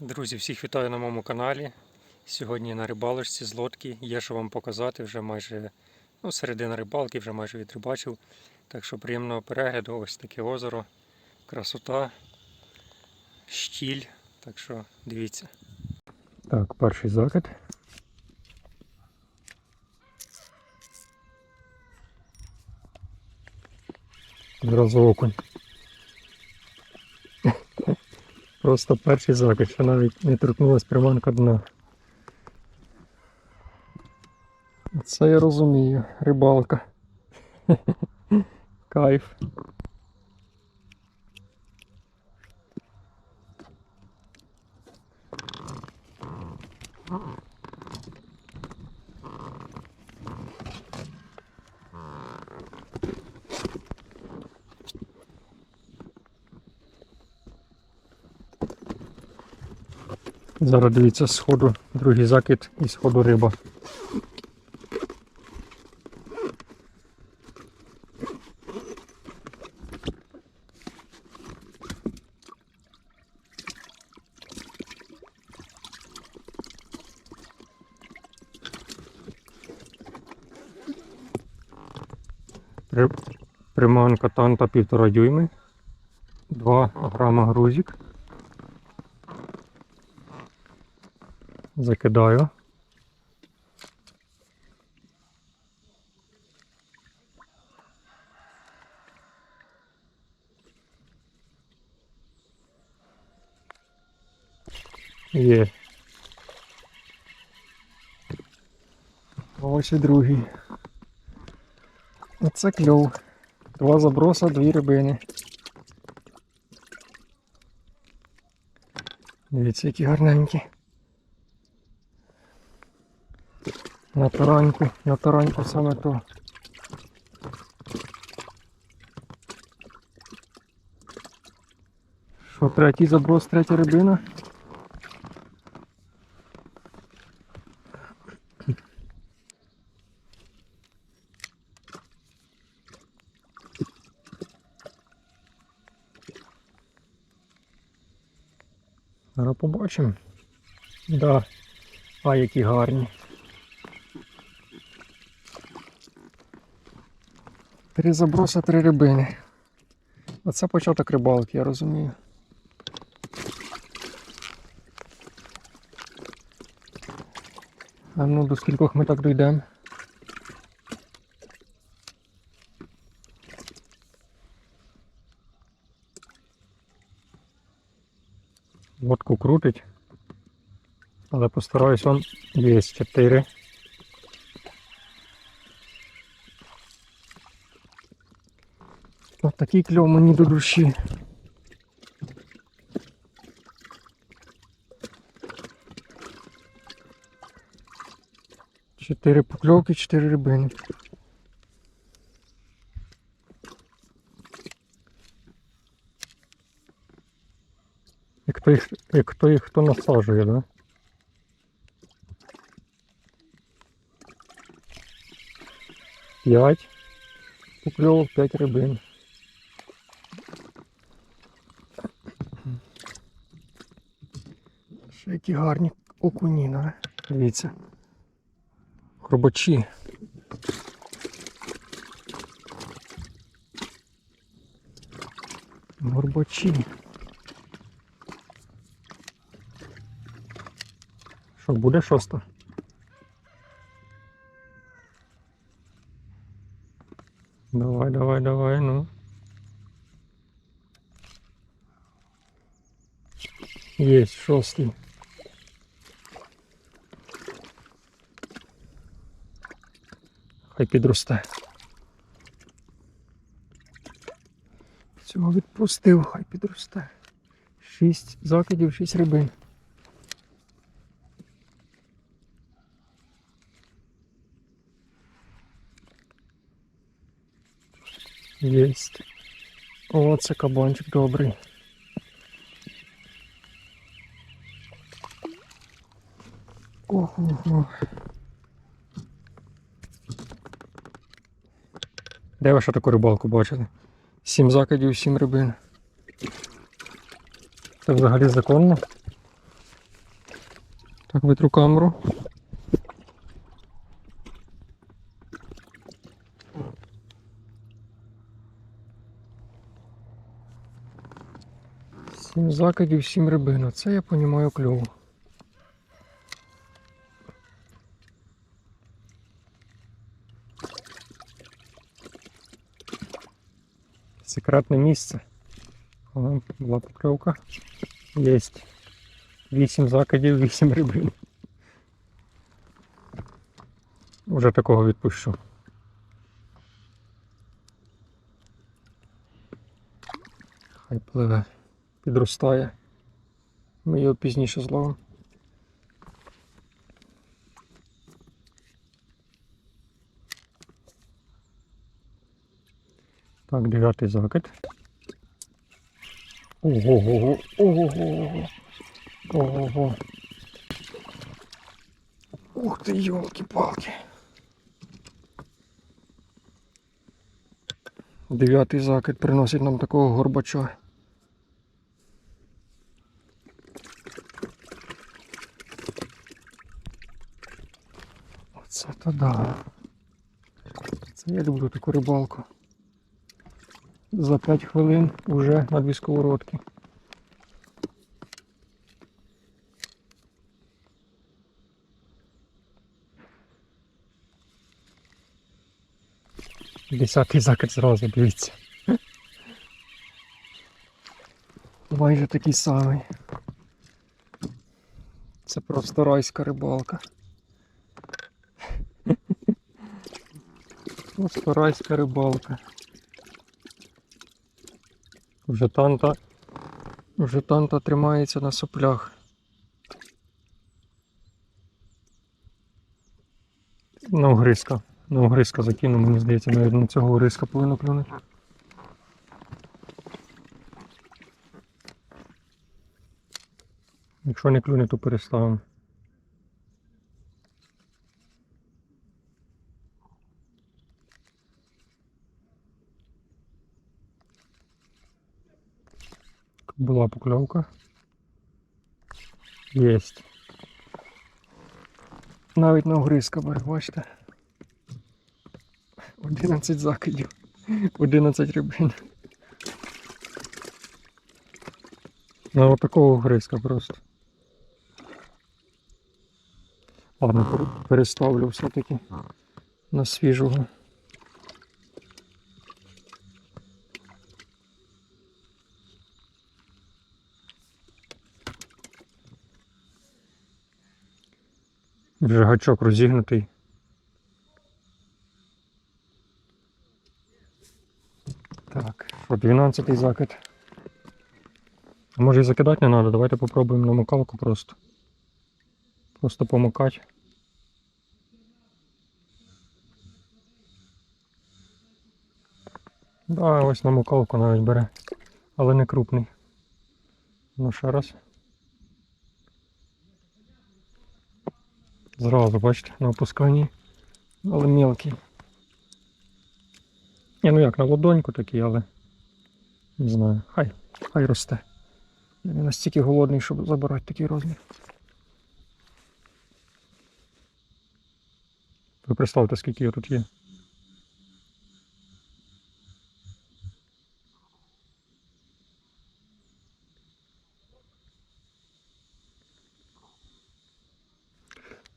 Друзі, всіх вітаю на моєму каналі. Сьогодні на рибалочці з лодки. Є що вам показати, вже майже ну, середина рибалки, вже майже відрибачив. Так що приємного перегляду, ось таке озеро, красота, щіль. Так що дивіться. Так, перший закид. Зразу окунь. Просто перший закид, що навіть не торкнулася приманка дна. Це я розумію, рибалка. Кайф. Зараз дивіться сходу другий закид і сходу риба. Приманка танта півтора дюйми, 2 грама грузик. Закидаю. Є. Ось і другий. Оце кльов. Два заброса, дві рибини. Дивіться, які гарненькі. На тараньку, на тараньку саме то. Що, третій заброс, третя рибина? Зараз побачимо. Да. А які гарні. Три заброси, три рибини. Оце початок рибалки, я розумію. А ну до скількох ми так дійдемо? Водку крутить. Але постараюсь он є 4. Ось такий кльов мені до душі. Чотири покльовки, чотири рибини. Як то їх, як то їх хто насаджує, да? П'ять покльовок, п'ять рибин. Які гарні окуні, да? Дивіться. Хробачі. Горбачі. Що, буде шоста? Давай, давай, давай, ну. Есть шостий. Хай підросте. Цього відпустив, хай підросте. Шість закидів, шість рибин. Єсть. О, це кабанчик добрий. Ого. Де ви ще таку рибалку бачили? Сім закидів, сім рибин. Це взагалі законно. Так, витру камеру. Сім закидів, сім рибин. Це я понімаю кльово. Секретне місце. О, була покльовка. Єсть. Вісім закидів, вісім рибин. Уже такого відпущу. Хай пливе. Підростає. Ми його пізніше зловимо. Так, дев'ятий закид. Ого-го-го, ого-го-го. Ого-го. Ух ти, йолки-палки. Дев'ятий закид приносить нам такого горбача. Оце то да. Це я люблю таку рибалку. За 5 хвилин уже на дві сковородки. Десятий закид зразу, дивіться. Майже такий самий. Це просто райська рибалка. Просто райська рибалка. Вже танта. Вже танта тримається на соплях. На огриска. На огриска закину, мені здається, навіть на цього огриска повинно клюнути. Якщо не клюне, то переставимо. Була покльовка. Єсть. Навіть на огризка бере, бачите. 11 закидів. 11 рибин. На отакого огризка просто. Ладно, переставлю все-таки на свіжого. Вже гачок розігнутий. Так, що, 12 закид. А може і закидати не треба, давайте попробуємо на мукалку просто. Просто помукати. Да, ось на мукалку навіть бере. Але не крупний. Ну ще раз. Зразу, бачите, на опусканні. Але мелкий. Ні, ну як, на ладоньку такий, але не знаю. Хай, хай росте. Я не настільки голодний, щоб забирати такий розмір. Ви представте, скільки я тут є.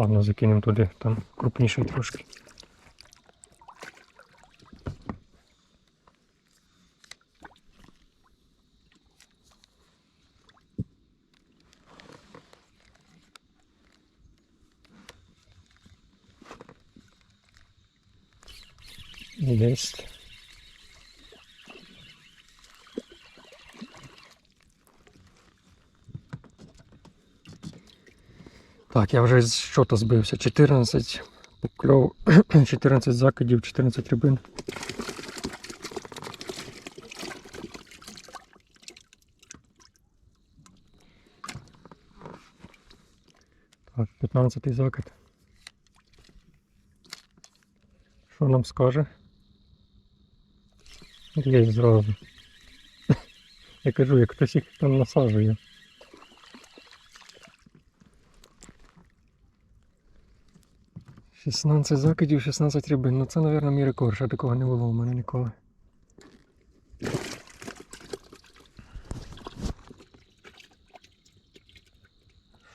Ладно, закинемо туди, там крупніший трошки. Есть. Так, я вже з що-то збився. 14 покльов, 14 закидів, 14 рибин. Так, 15 закид. Що нам скаже? Є зразу. Я кажу, як хтось їх там насаджує. 16 закидів, 16 рибин. Ну це, мабуть, мій рекорд, ще такого не було у мене ніколи.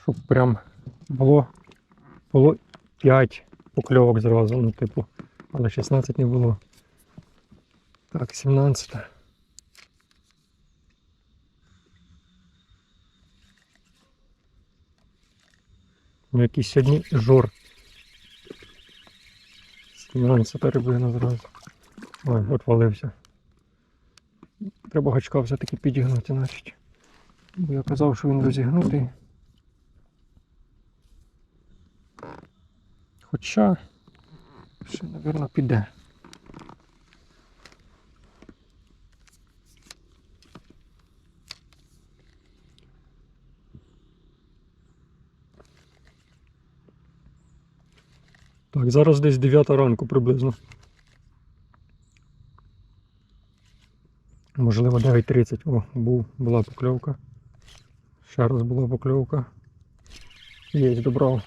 Щоб прям було, було 5 покльовок зразу, ну типу, але 16 не було. Так, 17. Ну якийсь сьогодні жор. 17 рибина зразу. Ой, отвалився. Треба гачка все-таки підігнути, значить. Бо я казав, що він розігнутий. Хоча ще, мабуть, піде. Так, зараз десь 9 ранку приблизно. Можливо 9.30. О, був, була покльовка. Ще раз була покльовка. Є, добрав.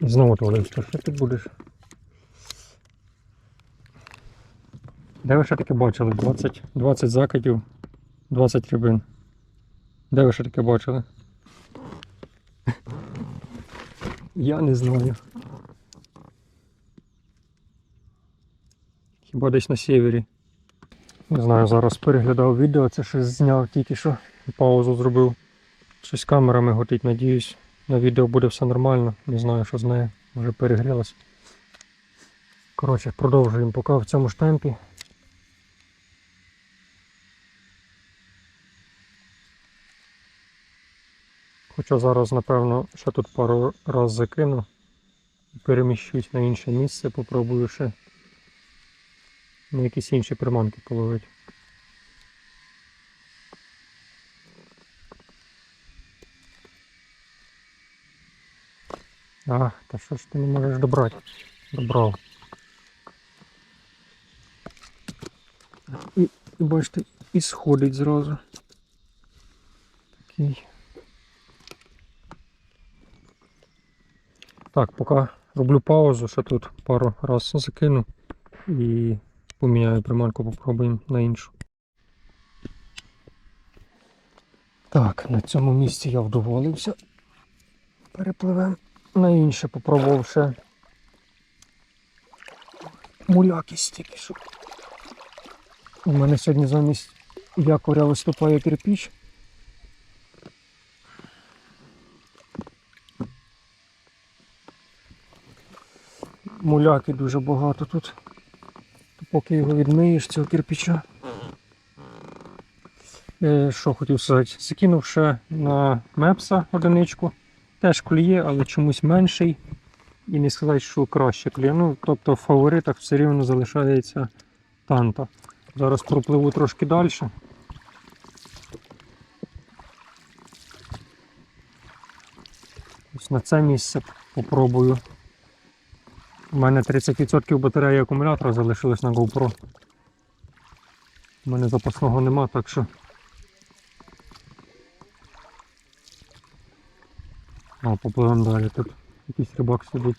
Знову твалився. Що ти будеш? Де ви ще таке бачили? 20, 20 закатів, 20 рибин. Де ви ще таке бачили? Я не знаю. Хіба десь на севері. Не знаю, зараз переглядав відео, це щось зняв тільки що. Паузу зробив. Щось камерами готить, надіюсь. На відео буде все нормально. Не знаю, що з нею. Може перегрілась. Коротше, продовжуємо поки в цьому ж темпі. Хоча зараз, напевно, ще тут пару раз закину. Переміщусь на інше місце, попробую ще на якісь інші приманки половити. А, та що ж ти не можеш добрати? Добрав. І, і бачите, і сходить зразу. Такий. Так, поки роблю паузу, ще тут пару раз закину і поміняю приманку, попробуємо на іншу. Так, на цьому місці я вдоволився. Перепливемо на інше, попробував ще муляки стільки що. У мене сьогодні замість якоря виступає кирпіч. Муляки дуже багато тут. Поки його відмиєш цього кирпича. Е, що хотів сказати? Закинув ще на мепса одиничку. Теж клює, але чомусь менший. І не сказати, що краще клює. Ну, тобто в фаворитах все рівно залишається танта. Зараз пропливу трошки далі. Ось на це місце попробую. У мене 30% батареї акумулятора залишилось на GoPro. У мене запасного нема, так що. А, попливемо далі. Тут якийсь рибак сидить.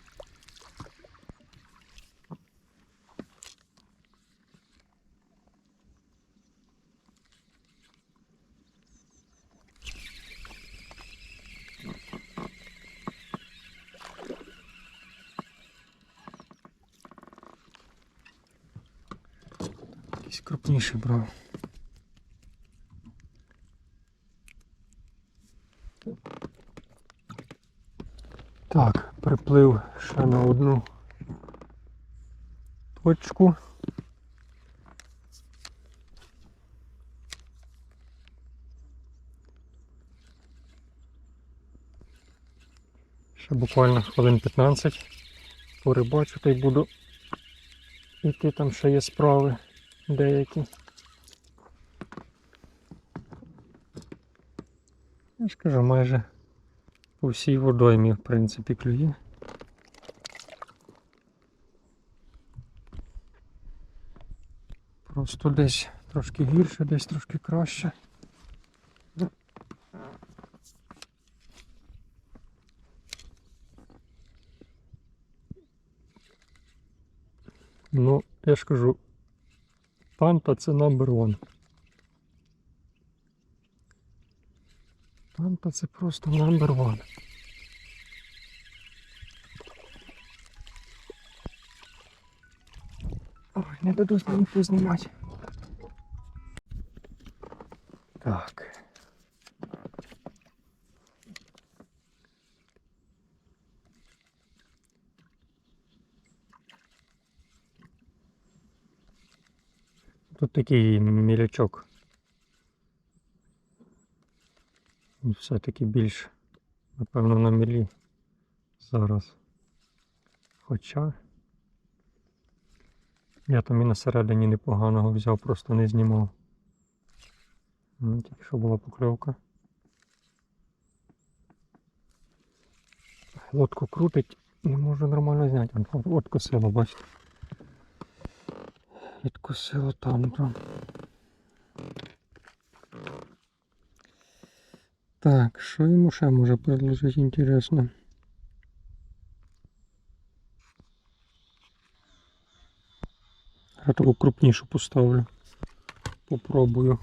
Якийсь крупніший брав. Так, приплив ще на одну точку. Ще буквально хвилин 15 порибачу та й буду йти, там ще є справи деякі. Я ж кажу, майже по всій водоймі, в принципі, клює. Просто десь трошки гірше, десь трошки краще. Ну, я ж кажу, Танта це номер one. Танта це просто номер one. Ой, не дадуть мені познімати. Так. Тут такий мілячок. Все-таки більш, напевно, на мілі зараз. Хоча я там і на середині непоганого взяв, просто не знімав. Ну, тільки що була покльовка. Лодку крутить, не можу нормально зняти. От косило, бачите. Відкусило там прям. Так, що йому ще може предложити інтересно? Я таку крупнішу поставлю. Попробую.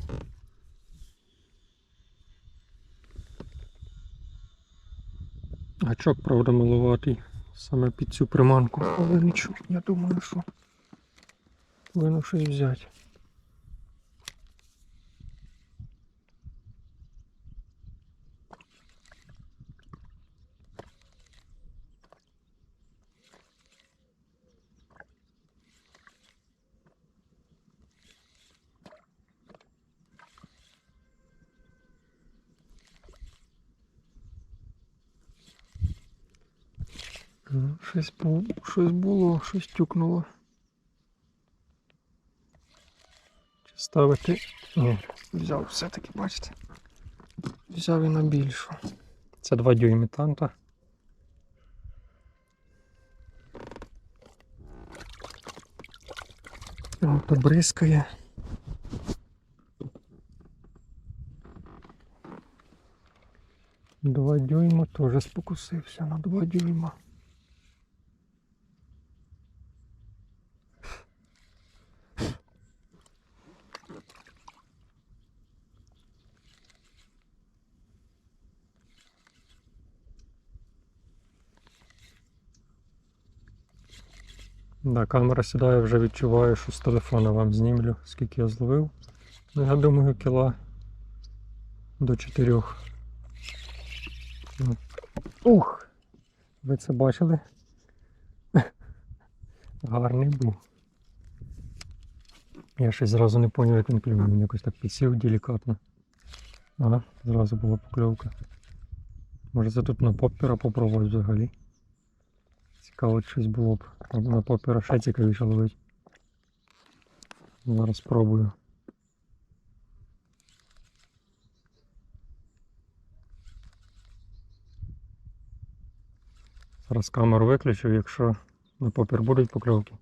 Гачок, правда, маловатий. Саме під цю приманку. Але нічого, я думаю, що повинно щось взяти. Ну, Щось було, щось було, щось тюкнуло. Ставити? Ні, взяв все-таки, бачите. Взяв і на більшу. Це 2 дюйми танта. Бризкає. Два дюйма теж спокусився на 2 дюйма. Да, камера сідає, вже відчуваю, що з телефона вам знімлю, скільки я зловив. Ну, я думаю, кіла до 4. Ну. Ух! Ви це бачили? Гарний був. Я щось зразу не зрозумів, як він клюнув. Він якось так підсів делікатно. Ага, зразу була покльовка. Може це тут на поппера попробувати взагалі. Цікаво, щось було б. На попера ще цікавіше ловить. Зараз спробую. Зараз камеру виключу, якщо на попір будуть покльовки,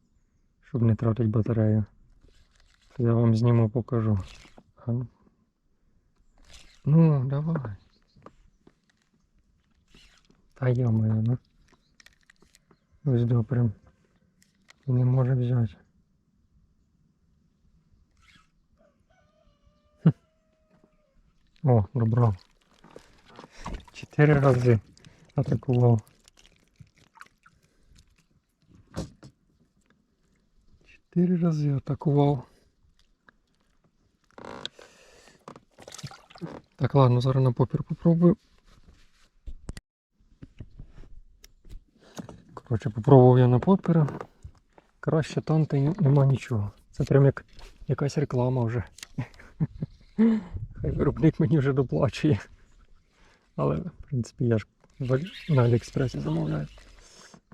щоб не тратити батарею. То я вам зніму покажу. Ну. Давай. Та йо-моє, ну. Ось прям не може взяти. Хм. О, добрав. Чотири рази атакував. Чотири рази атакував. Так, ладно, зараз на попір попробую. Коротше, попробував я на попера. Краще танта й нема нічого. Це прям як якась реклама вже. Хай виробник мені вже доплачує. Але, в принципі, я ж на Аліекспресі замовляю.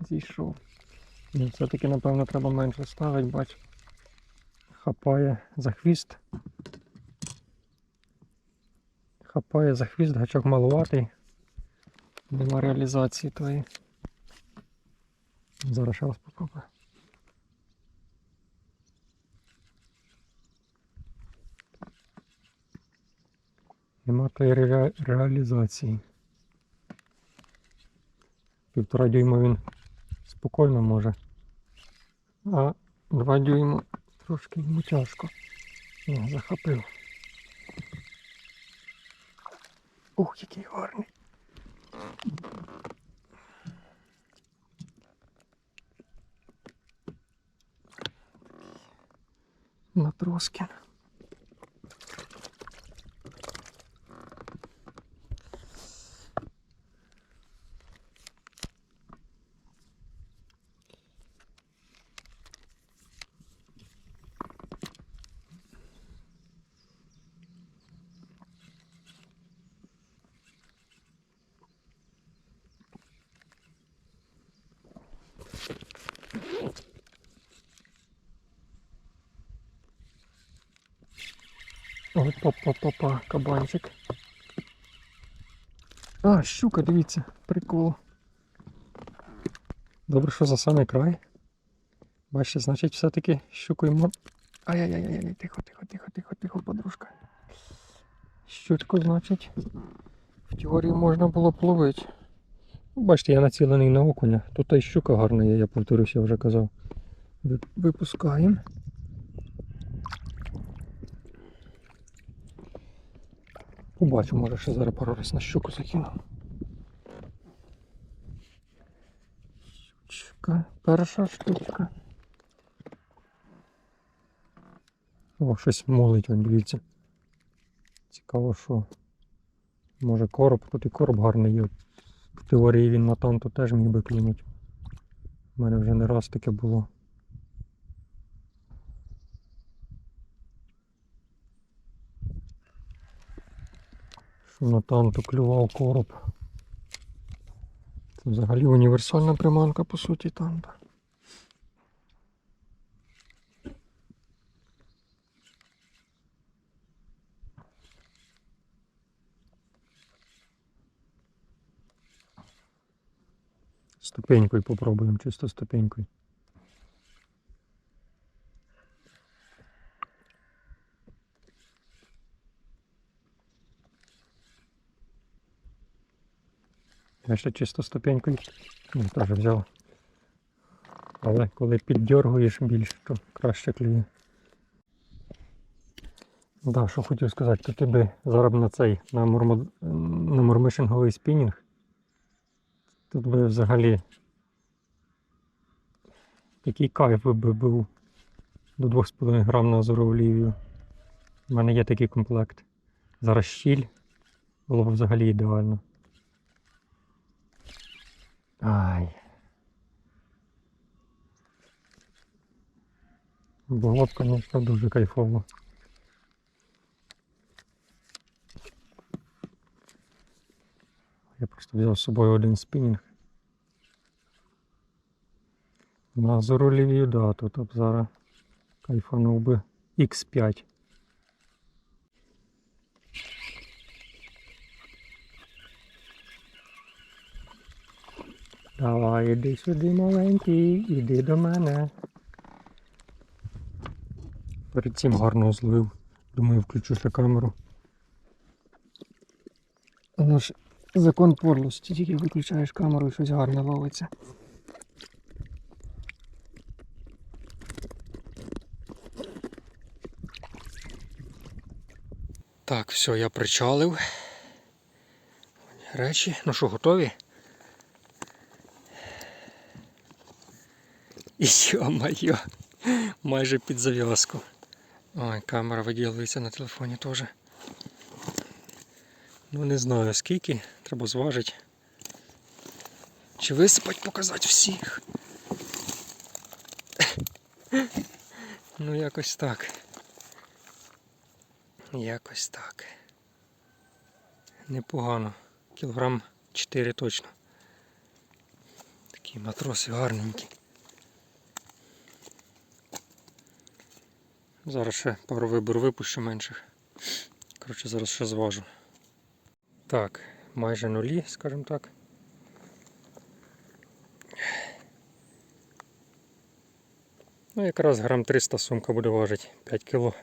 Зійшов. Все-таки, напевно, треба менше ставити, бач. Хапає за хвіст. Хапає за хвіст, гачок малуватий. Нема реалізації тої. Зараз ще раз попробую. Нема тої ре- реалізації. Півтора дюйма він спокійно може. А Два дюйма трошки йому тяжко. Ні, захопив. Ух, який гарний. Матроскін. Ой, па-па-па-па, кабанчик. А, щука, дивіться, прикол. Добре, що за самий край. Бачите, значить все-таки щуку йому. Ай-яй-яй, тихо, тихо, тихо, тихо, тихо, подружка. Щучку, значить, в теорії можна було б ловити. Ну, Бачите, я націлений на окуня. Тут і щука гарна є, я повторюся, вже казав. Випускаємо. Побачу, може ще зараз пару раз на щуку закину. Щучка, перша штучка. О, щось молить, он, дивіться. Цікаво, що. Може короб, тут і короб гарний є. В теорії він на танту теж міг би клюнути. У мене вже не раз таке було. На танту клював короб. Це взагалі універсальна приманка, по суті, танта. Ступенькою попробуємо, чисто ступенькою. Я ще чисто ступенькою ну, теж взяв. Але коли піддергуєш більше, то краще клює. Да, що хотів сказати, то ти би зараз на цей, на, мурмо... на мурмишинговий спінінг. Тут би взагалі такий кайф би був до 2,5 грам на зору олівію. У мене є такий комплект. Зараз щіль. Було б взагалі ідеально. Ай. Було б, звісно, дуже кайфово. Я просто взяв з собою один спінінг. На зоролівію, да, тут б зараз кайфанув би X5. Давай, іди сюди, маленький, іди до мене. Перед цим гарно зловив. Думаю, включу ще камеру. Ж закон подлості, тільки виключаєш камеру і щось гарне ловиться. Так, все, я причалив. Речі, ну що, готові? Йо-моє, майже під зав'язку. Ой, камера виділюється на телефоні теж. Ну не знаю скільки, треба зважити. Чи висипать показати всіх? Ну якось так. Якось так. Непогано. Кілограм 4 точно. Такі матроси гарненькі. Зараз ще пару вибор випущу менших. Коротше, зараз ще зважу. Так, майже нулі, скажімо так. Ну, якраз грам 300 сумка буде важити 5 кіло.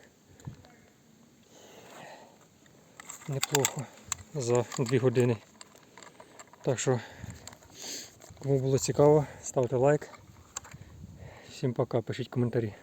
Неплохо за 2 години. Так що, кому було цікаво, ставте лайк. Всім пока, пишіть коментарі.